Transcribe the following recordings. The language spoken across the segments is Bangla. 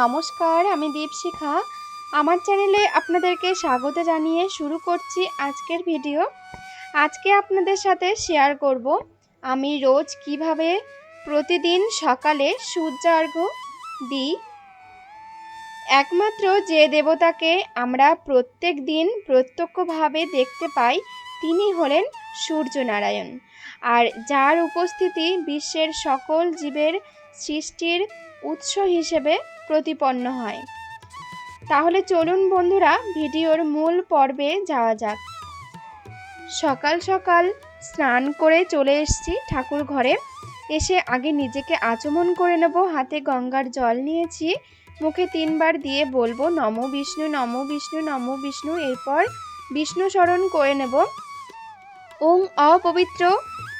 নমস্কার, আমি দীপশিখা। আমার চ্যানেলে আপনাদেরকে স্বাগত জানিয়ে শুরু করছি আজকের ভিডিও। আজকে আপনাদের সাথে শেয়ার করব, আমি রোজ কীভাবে প্রতিদিন সকালে সূর্যার্ঘ্য দিই একমাত্র যে দেবতাকে আমরা প্রত্যেক দিন প্রত্যক্ষভাবে দেখতে পাই, তিনি হলেন সূর্যনারায়ণ। আর যার উপস্থিতি বিশ্বের সকল জীবের সৃষ্টির উৎস হিসেবে প্রতিপন্ন হয়। তাহলে চলুন বন্ধুরা, ভিডিওর মূল পর্বে যাওয়া যাক। সকাল সকাল স্নান করে চলে এসেছি ঠাকুর ঘরে। এসে আগে নিজেকে আচমন করে নেব, হাতে গঙ্গার জল নিয়েছি। মুখে তিনবার দিয়ে বলব, নম বিষ্ণু নম বিষ্ণু নম বিষ্ণু, এরপর বিষ্ণু স্মরণ করে নেব। ওং অপবিত্র,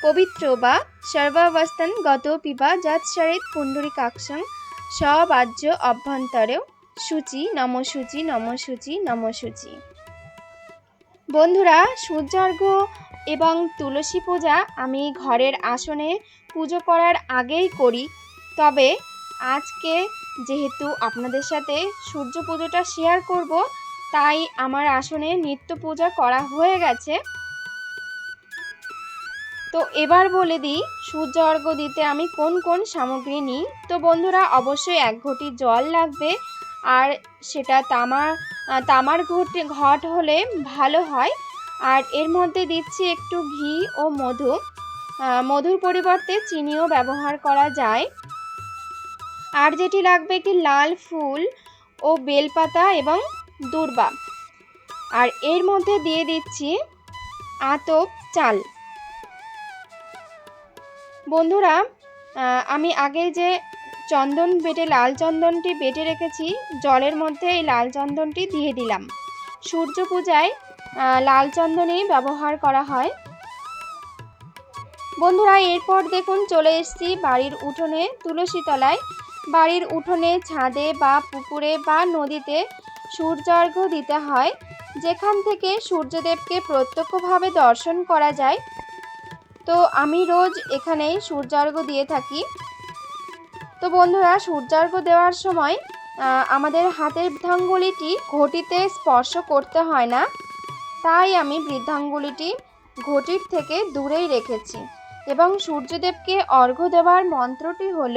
পবিত্র বা সর্বাবস্থান গত পিবা যৎসরিত পুণ্ডরিকাক্ষং সবাজ্য অভ্যন্তরেও সূচি, নম সূচি নম সূচি নম সূচি। বন্ধুরা, সূর্যার্ঘ এবং তুলসী পূজা আমি ঘরের আসনে পুজো করার আগেই করি, তবে আজকে যেহেতু আপনাদের সাথে সূর্য পুজোটা শেয়ার করব, তাই আমার আসনে নিত্য পূজা করা হয়ে গেছে। তো এবার বলে দিই, সূর্য অর্ঘ্য দিতে আমি কোন কোন সামগ্রী নিই? তো বন্ধুরা, অবশ্যই এক ঘটি জল লাগবে, আর সেটা তামার তামার ঘটে, ঘট হলে ভালো হয়। আর এর মধ্যে দিচ্ছি একটু ঘি ও মধু। মধুর পরিবর্তে চিনিও ব্যবহার করা যায়। আর যেটি লাগবে কি লাল ফুল ও বেলপাতা এবং দূর্বা। আর এর মধ্যে দিয়ে দিচ্ছি আতপ চাল। বন্ধুরা আমি আগে যে চন্দন বেটে, লাল চন্দনটি বেটে রেখেছি, জলের মধ্যে এই লাল চন্দনটি দিয়ে দিলাম। সূর্য পূজায় লাল চন্দনই ব্যবহার করা হয়। বন্ধুরা, এরপর দেখুন চলে এসেছি বাড়ির উঠোনে তুলসী তলায়। বাড়ির উঠোনে, ছাদে বা পুকুরে বা নদীতে সূর্যার্ঘ্য দিতে হয়। যেখান থেকে সূর্যদেবকে প্রত্যক্ষভাবে দর্শন করা যায়। তো আমি রোজ এখানেই সূর্যার্ঘ্য দিয়ে থাকি। তো বন্ধুরা সূর্যার্ঘ্য দেওয়ার সময় আমাদের হাতের বৃদ্ধাঙ্গুলিটি ঘটিতে স্পর্শ করতে হয় না। তাই আমি বৃদ্ধাঙ্গুলিটি ঘটির থেকে দূরেই রেখেছি। এবং সূর্যদেবকে অর্ঘ্য দেওয়ার মন্ত্রটি হল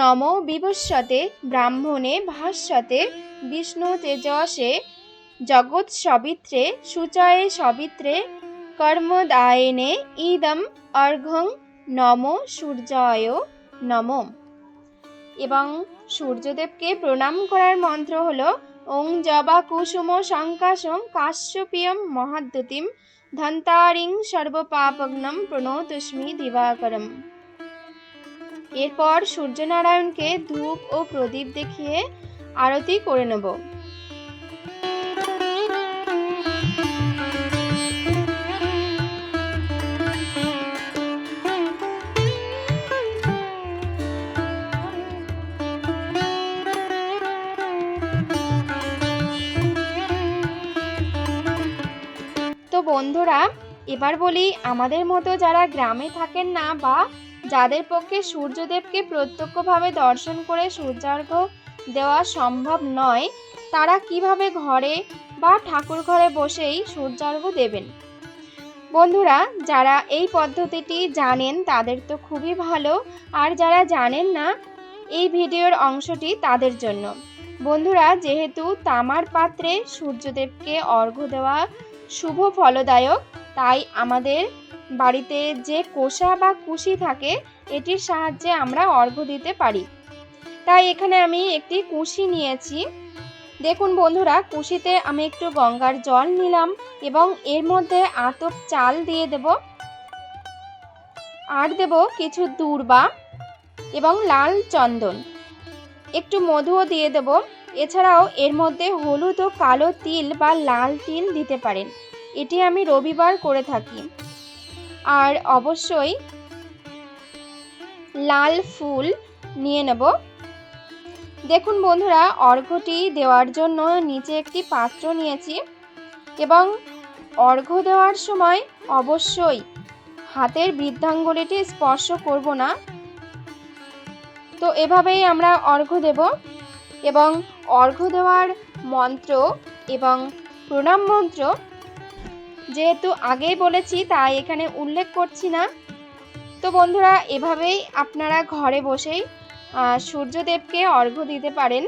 নম বিভস্বতে ব্রাহ্মণে ভাস্বতে বিষ্ণু তেজসে, জগৎ সবিত্রে, সুচয়ে সবিত্রে, কর্মদায়নে ইদম অর্ঘং নম সূর্যায় নম। এবং সূর্যদেবকে প্রণাম করার মন্ত্র হল, ওং জবা কুসুম শঙ্কাশং কাশ্যপিয়ম মহাদ্যুতিম ধন্তারিং সর্বপাপগ্নম প্রণতস্মি দিবাকরম। এরপর সূর্যনারায়ণকে ধূপ ও প্রদীপ দেখিয়ে আরতি করে নেব। তো বন্ধুরা, এবার বলি, আমাদের মতো যারা গ্রামে থাকেন না বা যাদের পক্ষে সূর্যদেবকে প্রত্যক্ষভাবে দর্শন করে সূর্যার্ঘ্য দেওয়া সম্ভব নয়, তারা কীভাবে ঘরে বা ঠাকুর ঘরে বসেই সূর্যার্ঘ্য দেবেন? বন্ধুরা, যারা এই পদ্ধতিটি জানেন তাদের তো খুবই ভালো, আর যারা জানেন না, এই ভিডিওর অংশটি তাদের জন্য। বন্ধুরা, যেহেতু তামার পাত্রে সূর্যদেবকে অর্ঘ্য দেওয়া শুভ ফলদায়ক, তাই আমাদের বাড়িতে যে কোষা বা কুশি থাকে, এটির সাহায্যে আমরা অর্ঘ্য দিতে পারি। তাই এখানে আমি একটি কুশি নিয়েছি। দেখুন বন্ধুরা, কুশিতে আমি একটু গঙ্গার জল নিলাম এবং এর মধ্যে আতপ চাল দিয়ে দেব। আর দেব কিছু দূর্বা এবং লাল চন্দন। একটু মধুও দিয়ে দেব। এছাড়াও এর মধ্যে হলুদ ও কালো তিল বা লাল তিল দিতে পারেন। এটি আমি রবিবার করে থাকি। আর অবশ্যই লাল ফুল নিয়ে নেব। দেখুন বন্ধুরা অর্ঘ্যটি দেওয়ার জন্য নিচে একটি পাত্র নিয়েছি এবং অর্ঘ্য দেওয়ার সময় অবশ্যই হাতের বৃদ্ধাঙ্গুলিটি স্পর্শ করব না। তো এভাবেই আমরা অর্ঘ্য দেব এবং অর্ঘ্য দেওয়ার মন্ত্র এবং প্রণাম মন্ত্র যেহেতু আগেই বলেছি, তাই এখানে উল্লেখ করছি না। তো বন্ধুরা, এভাবেই আপনারা ঘরে বসেই সূর্যদেবকে অর্ঘ্য দিতে পারেন।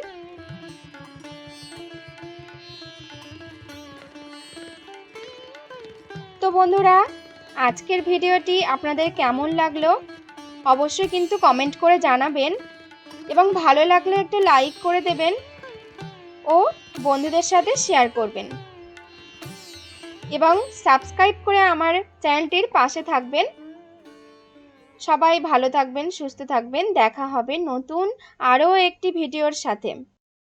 তো বন্ধুরা, আজকের ভিডিওটি আপনাদের কেমন লাগল? অবশ্যই কিন্তু কমেন্ট করে জানাবেন এবং ভালো লাগলে একটু লাইক করে দেবেন ও বন্ধুদের সাথে শেয়ার করবেন। এবং সাবস্ক্রাইব করে আমার চ্যানেলটির পাশে থাকবেন। সবাই ভালো থাকবেন, সুস্থ থাকবেন। দেখা হবে নতুন আরও একটি ভিডিওর সাথে।